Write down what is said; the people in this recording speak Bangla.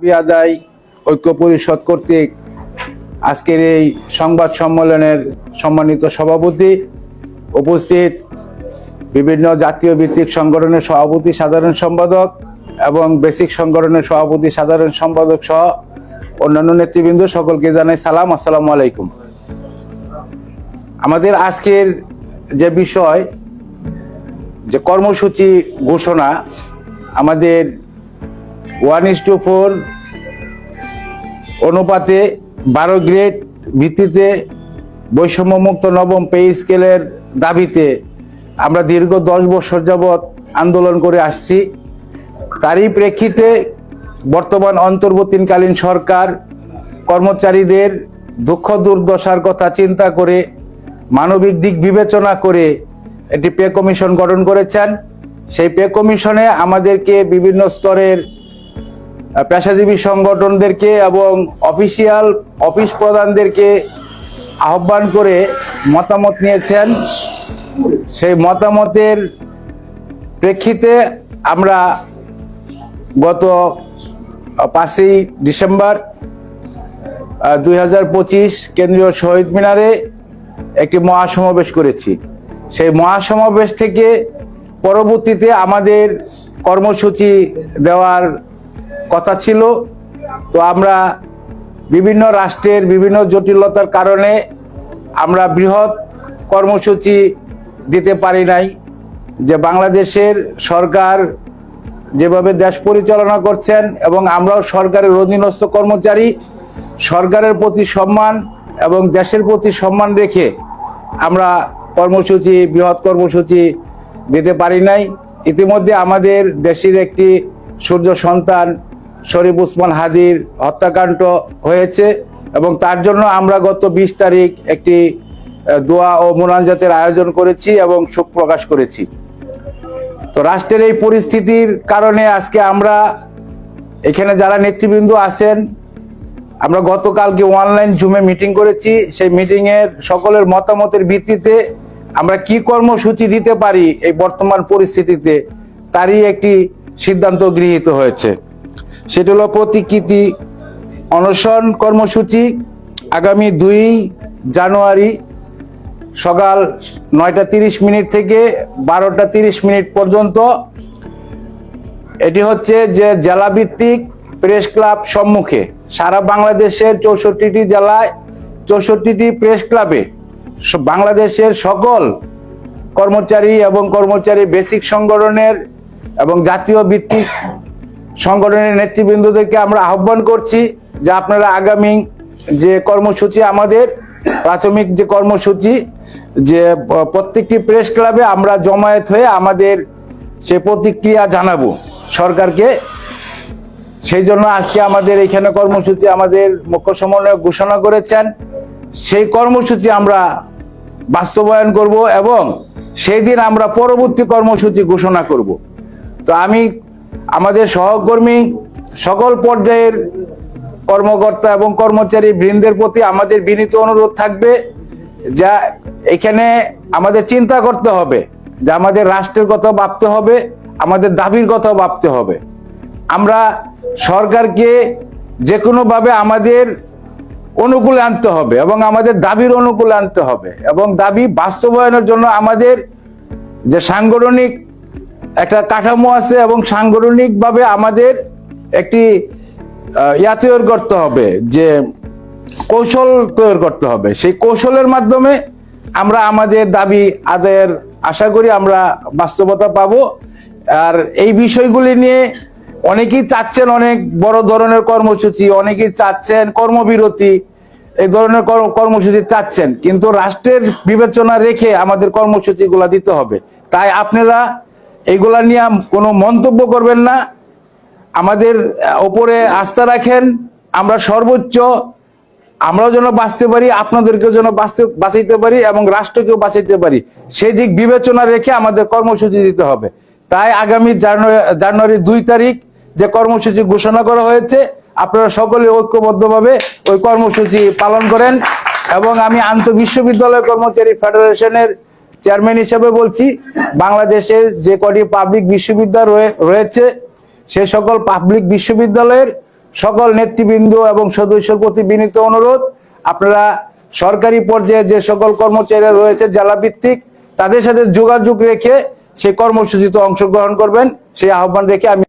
আদায় ঐক্য পরিষদ কর্তৃক আজকের এই সংবাদ সম্মেলনের সম্মানিত সভাপতি উপস্থিত বিভিন্ন জাতীয় ভিত্তিক সংগঠনের সভাপতি, সাধারণ সম্পাদক এবং বেসিক সংগঠনের সভাপতি, সাধারণ সম্পাদক সহ অন্যান্য নেতৃবৃন্দ সকলকে জানাই সালাম, আসসালামু আলাইকুম। আমাদের আজকের যে বিষয়, যে কর্মসূচি ঘোষণা আমাদের ওয়ান ইস টু ফোর অনুপাতে বারো গ্রেড ভিত্তিতে বৈষম্যমুক্ত নবম পে স্কেলের দাবিতে আমরা দীর্ঘ দশ বছর যাবৎ আন্দোলন করে আসছি। তারই প্রেক্ষিতে বর্তমান অন্তর্বর্তীকালীন সরকার কর্মচারীদের দুঃখ দুর্দশার কথা চিন্তা করে মানবিক দিক বিবেচনা করে একটি পে কমিশন গঠন করেছেন। সেই পে কমিশনে আমাদেরকে বিভিন্ন স্তরের পেশাজীবী সংগঠনদেরকে এবং অফিসিয়াল অফিস প্রধানদেরকে আহ্বান করে মতামত নিয়েছেন। সেই মতামতের প্রেক্ষিতে আমরা গত পাঁচই ডিসেম্বর দুই হাজার পঁচিশ কেন্দ্রীয় শহীদ মিনারে একটি মহাসমাবেশ করেছি। সেই মহাসমাবেশ থেকে পরবর্তীতে আমাদের কর্মসূচি দেওয়ার কথা ছিল। তো আমরা বিভিন্ন রাষ্ট্রের বিভিন্ন জটিলতার কারণে আমরা বৃহৎ কর্মসূচি দিতে পারি নাই যে বাংলাদেশের সরকার যেভাবে দেশ পরিচালনা করছেন এবং আমরাও সরকারের অধীনস্থ কর্মচারী, সরকারের প্রতি সম্মান এবং দেশের প্রতি সম্মান রেখে আমরা কর্মসূচি, বৃহৎ কর্মসূচি দিতে পারি নাই। ইতিমধ্যে আমাদের দেশের একটি সূর্য সন্তান শরীফ উসমান হাদির হত্যাকাণ্ড হয়েছে এবং তার জন্য আমরা গত বিশ তারিখ একটি দোয়া ও মোনাজাতের আয়োজন করেছি এবং শোক প্রকাশ করেছি। তো রাষ্ট্রের এই পরিস্থিতির কারণে আজকে আমরা এখানে যারা নেতৃবৃন্দ আছেন, আমরা গতকালকে অনলাইন জুমে মিটিং করেছি। সেই মিটিং এর সকলের মতামতের ভিত্তিতে আমরা কি কর্মসূচি দিতে পারি এই বর্তমান পরিস্থিতিতে, তারই একটি সিদ্ধান্ত গৃহীত হয়েছে। সেটা হলো প্রতিকৃতি অনশন কর্মসূচি আগামী দুই জানুয়ারি সকাল নয়টা তিরিশ মিনিট থেকে বারোটা তিরিশ মিনিট পর্যন্ত। এটি হচ্ছে যে জেলা ভিত্তিক প্রেস ক্লাব সম্মুখে। সারা বাংলাদেশের চৌষট্টিটি জেলায় চৌষট্টিটি প্রেস ক্লাবে বাংলাদেশের সকল কর্মচারী এবং কর্মচারী বেসিক সংগঠনের এবং জাতীয় ভিত্তিক সংগঠনের নেতৃবৃন্দদেরকে আমরা আহ্বান করছি যে আপনারা আগামী যে কর্মসূচি আমাদের, প্রাথমিক যে কর্মসূচি, যে প্রত্যেকটি প্রেস ক্লাবে আমরা জমায়েত হয়ে আমাদের সে প্রতিক্রিয়া জানাব সরকারকে। সেই জন্য আজকে আমাদের এখানে কর্মসূচি আমাদের মুখ্য সমন্বয়ক ঘোষণা করেছেন। সেই কর্মসূচি আমরা বাস্তবায়ন করব এবং সেই দিন আমরা পরবর্তী কর্মসূচি ঘোষণা করব। তো আমি আমাদের সহকর্মী, সকল পর্যায়ের কর্মকর্তা এবং কর্মচারী বৃন্দের প্রতি আমাদের বিনীত অনুরোধ থাকবে যা এখানে আমাদের চিন্তা করতে হবে, যে আমাদের রাষ্ট্রের কথা ভাবতে হবে, আমাদের দাবির কথা ভাবতে হবে। আমরা সরকারকে যে কোনোভাবে আমাদের অনুকূলে আনতে হবে এবং আমাদের দাবির অনুকূলে আনতে হবে এবং দাবি বাস্তবায়নের জন্য আমাদের যে সাংগঠনিক একটা কাঠামো আছে এবং সাংগঠনিকভাবে আমাদের একটি ইয়া তৈরি করতে হবে, যে কৌশল তৈরি করতে হবে। সেই কৌশলের মাধ্যমে আমরা আমাদের দাবি আদায়ের আশা করি আমরা বাস্তবতা পাবো। আর এই বিষয়গুলি নিয়ে অনেকেই চাচ্ছেন অনেক বড় ধরনের কর্মসূচি, অনেকেই চাচ্ছেন কর্মবিরতি, এই ধরনের কর্ম- কর্মসূচি চাচ্ছেন। কিন্তু রাষ্ট্রের বিবেচনা রেখে আমাদের কর্মসূচিগুলা দিতে হবে। তাই আপনারা এগুলা নিয়ে কোনো মন্তব্য করবেন না। আমাদের ওপরে আস্থা রাখেন। আমরা সর্বোচ্চ, আমরাও যেন বাঁচতে পারি, আপনাদেরকেও যেন বাঁচতে, বাঁচাইতে পারি এবং রাষ্ট্রকেও বাঁচাইতে পারি। সেই দিক বিবেচনা রেখে আমাদের কর্মসূচি দিতে হবে। তাই আগামী জানুয়ারি জানুয়ারি দুই তারিখ যে কর্মসূচি ঘোষণা করা হয়েছে, আপনারা সকলে ঐক্যবদ্ধভাবে ওই কর্মসূচি পালন করেন এবং আমি আন্তঃ বিশ্ববিদ্যালয় কর্মচারী ফেডারেশনের চেয়ারম্যান হিসেবে বলছি, বাংলাদেশের যে কটি পাবলিক বিশ্ববিদ্যালয় রয়ে- রয়েছে, সে সকল পাবলিক বিশ্ববিদ্যালয়ের সকল নেতৃবৃন্দ এবং সদস্যের প্রতি বিনীত অনুরোধ, আপনারা সরকারি পর্যায়ে যে সকল কর্মচারীরা রয়েছে, জেলাভিত্তিক, তাদের সাথে যোগাযোগ রেখে সে কর্মসূচিতে অংশগ্রহণ করবেন, সেই আহ্বান রেখে আমি